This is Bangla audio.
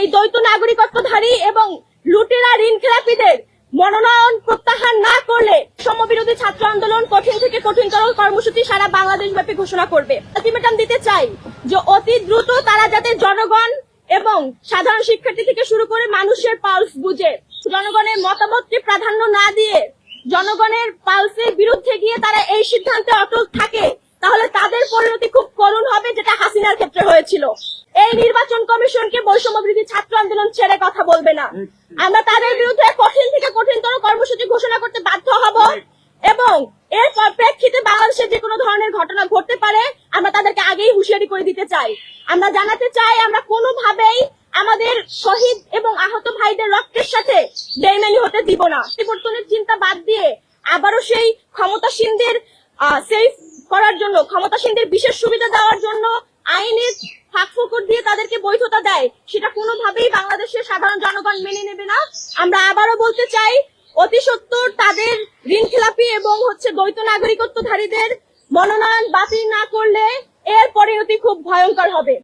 এই দ্বৈত নাগরিকত্বধারী এবং লুটেরা ঋণ খেলাপিদের মনোনয়ন প্রত্যাহার না করলে সমবিরোধী ছাত্র আন্দোলন কঠিন থেকে কঠিনতর কর্মসূচি সারা বাংলাদেশ ব্যাপী ঘোষণা করবে। আলটিমেটাম দিতে চাই যে অতি দ্রুত তারা যাতে জনগণ এবং সাধারণ শিক্ষার্থী থেকে শুরু করে মানুষের পালস বুঝে। জনগণের মতামতকে প্রাধান্য না দিয়ে জনগণের পালসের বিরুদ্ধে গিয়ে তারা এই সিদ্ধান্তে অটল থাকে, তাহলে তাদের পরিণতি খুব করুণ হবে, যেটা হাসিনার ক্ষেত্রে হয়েছিল। এই নির্বাচন কমিশনকে বৈষম্য বিরোধী ছাত্র আন্দোলন ছেড়ে কথা বলবে না। আমরা তাদের বিরুদ্ধে কঠিন থেকে কঠিনতর কর্মসূচি ঘোষণা করতে বাধ্য হব এবং এর পর- প্রেক্ষিতে বাংলাদেশে যে কোনো ধরনের ঘটনা ঘটতে পারে, আমরা তাদেরকে আগেই হুঁশিয়ারি করে দিতে চাই। আমরা জানাতে চাই আমরা কোনোভাবেই আমাদের শহীদ এবং আহত ভাইদের রক্তের সাথে বেইমানি হতে দিব না। পরিবর্তনের চিন্তা বাদ দিয়ে আবারও সেই ক্ষমতাসীনদের সেফ করার জন্য, ক্ষমতাসীনদের বিশেষ সুবিধা দেওয়ার জন্য আইনের ফাঁকফোকর দিয়ে তাদেরকে বৈধতা দেয়, সেটা কোনোভাবেই বাংলাদেশের সাধারণ জনগণ মেনে নেবে না। আমরা আবারও বলতে চাই, অতি সত্বর তাদের ঋণ খেলাপি এবং হচ্ছে দ্বৈত নাগরিকত্বধারীদের মনোনয়ন বাতিল না করলে এর পরিণতি খুব ভয়ঙ্কর হবে।